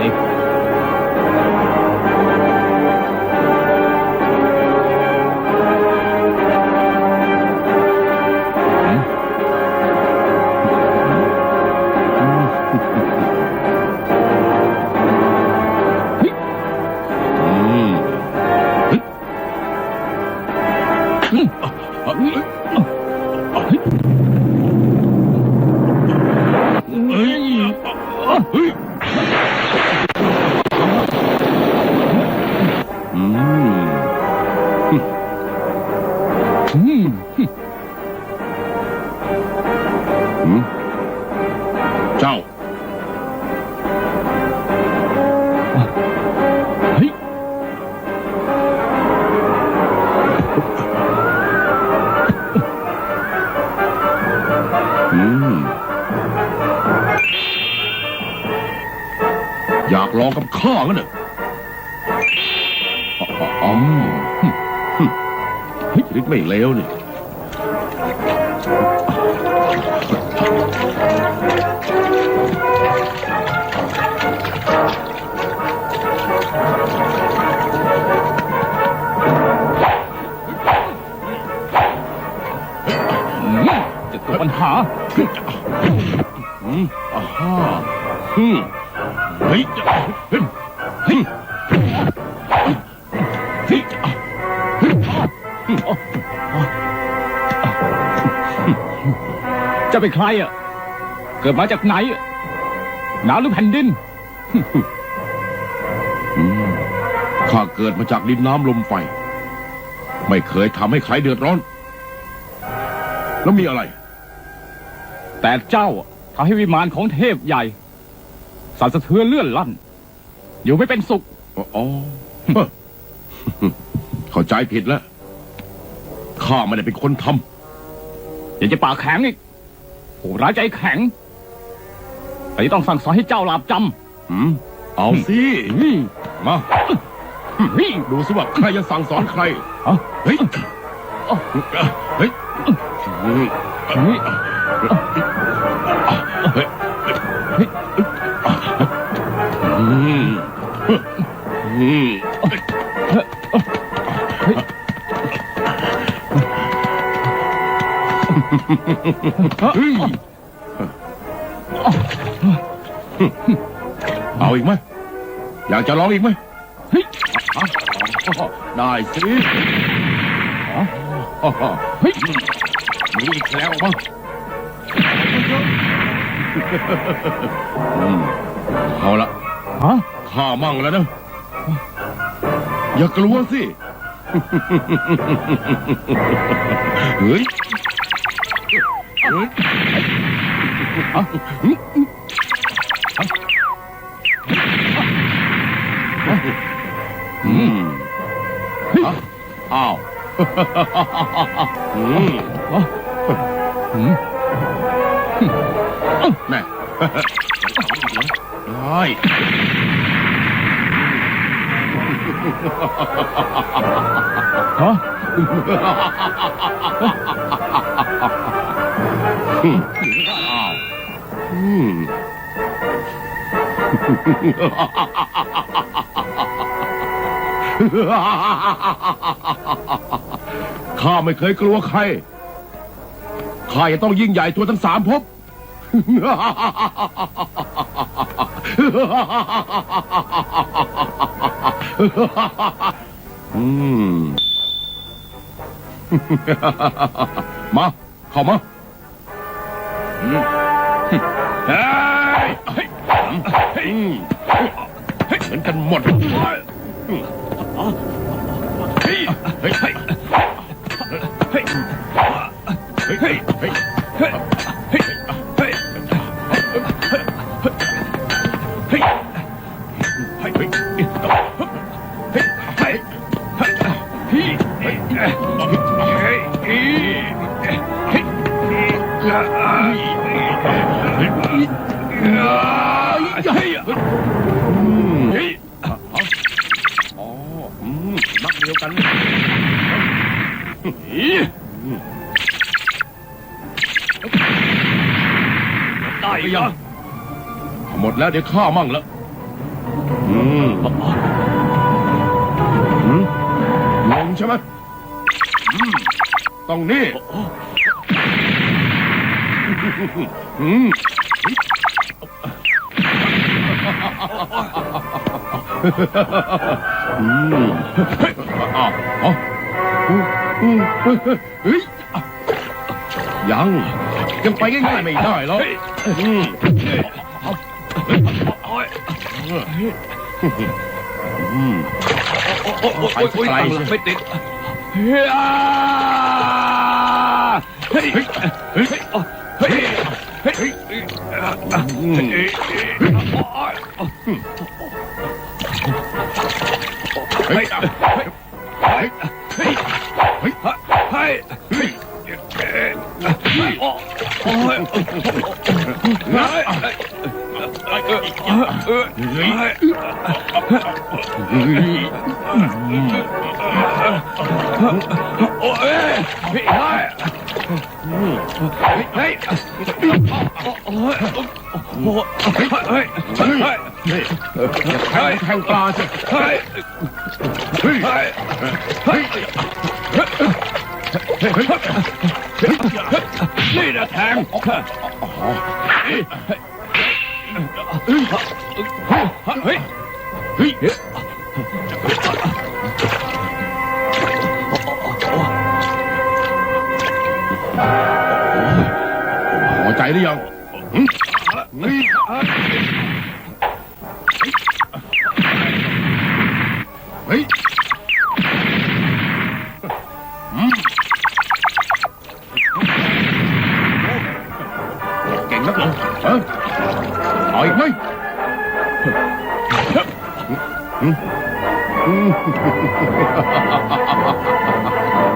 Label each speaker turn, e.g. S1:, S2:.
S1: nghiệp
S2: Hey! อืม
S1: อยา
S2: กลองกับข้ากันเหรออ๋ออ๋อหึฮึเฮ้ยฤทธิ์ไม่เลวนี่
S1: หา
S2: อืมอ่าฮ่าฮึมเฮ้ยฮ้ยเฮ้ยเฮ้ยอะเฮ้ยอะ
S1: จะเป็นใครอะ เกิดมาจากไหนอะน้ำหรือแผ่นดิน
S2: ข้าเกิดมาจากดินน้ำลมไฟ ไม่เคยทำให้ใครเดือดร้อน แล้วมีอะไร
S1: แต่เจ้าอะทำให้วิมานของเทพใหญ่ สั่นสะเทือนเลื่อนลั่น อยู่ไม่เป็นสุข
S2: อ๋ออ๋อเฮ้อเข้าใจผิดแล้ว ข้าไม่ได้เป็นคนท
S1: ยังจะปากแข็งอีกโหร้ายใจแข็งแต่ต้องสั่งสอนให้เจ้าหลาบจำ
S2: อืมเอาสิำ
S1: เฮ้ย
S2: มา
S1: เฮ้ย
S2: ดูสิว่าใครจะสั่งสอนใคร
S1: เอ้า
S2: เฮ้ย
S1: เอ้า
S2: เฮ้ยอืม
S1: เฮ้ย
S2: เอืมอืมเฮ้ยเอาอีกไหมอยากจะร้องอีกไหม
S1: เฮ้ย
S2: อะได้สิมีอีกแล้วมั้ง อืมเอาละ
S1: ฮะ
S2: ข้ามั่งแล้วนะ อย่ากลัวสิ เฮ้ยเฮ้ยอืม
S1: เฮ้ย
S2: อะอ้าวอืม
S1: อ๋อหืม
S2: แม่ได้
S1: ฮะ
S2: อืมอ้าวอืมข้าไม่เคยกลัวใคร ข้าจะต้องยิ่งใหญ่ทั่วทั้งสามภพ อืม มาเข้ามาอืมเฮ้ยเฮ้ยเฮ้ยเฮ้ยเหมือนกันหมดเฮ้ยเฮ้ยเฮ้ยเฮ้ยเฮ้ย อ๋ออืมนักเดียวกันได้ยังหมดแล้วเดี๋ยวข้ามั่งแล้วอืมอืมลงใช่ไหมอืมตรงนี้อืม อืมอ้าวอ๋ออืมอืมเฮ้ยยังยังไปง่ายๆไม่ได้หรอกอืมอืม
S1: ไปไกลไม่ติดเฮ้ยเฮ้ยเฮ้ยเฮ้ยเฮ้ย
S2: อืมเฮ้ยเฮ้ยเฮ้ยเฮ้ย
S1: เฮ้ย
S2: เฮ้ย
S1: โอ้ยเฮ้ยเฮ้ยโอ้ย โอ้ยเฮ้ยเฮ้ย
S2: แทงแทงปลาสิ
S1: เฮ้ย
S2: เฮ้ย
S1: เฮ้ย
S2: เฮ้ย
S1: นี่นะแทงเฮ้ย
S2: เฮ้ย พอใจหรือยังหึเฮ้ยเฮ้ยอืมเก่งนักเหรอเออเอาอีกไหมเ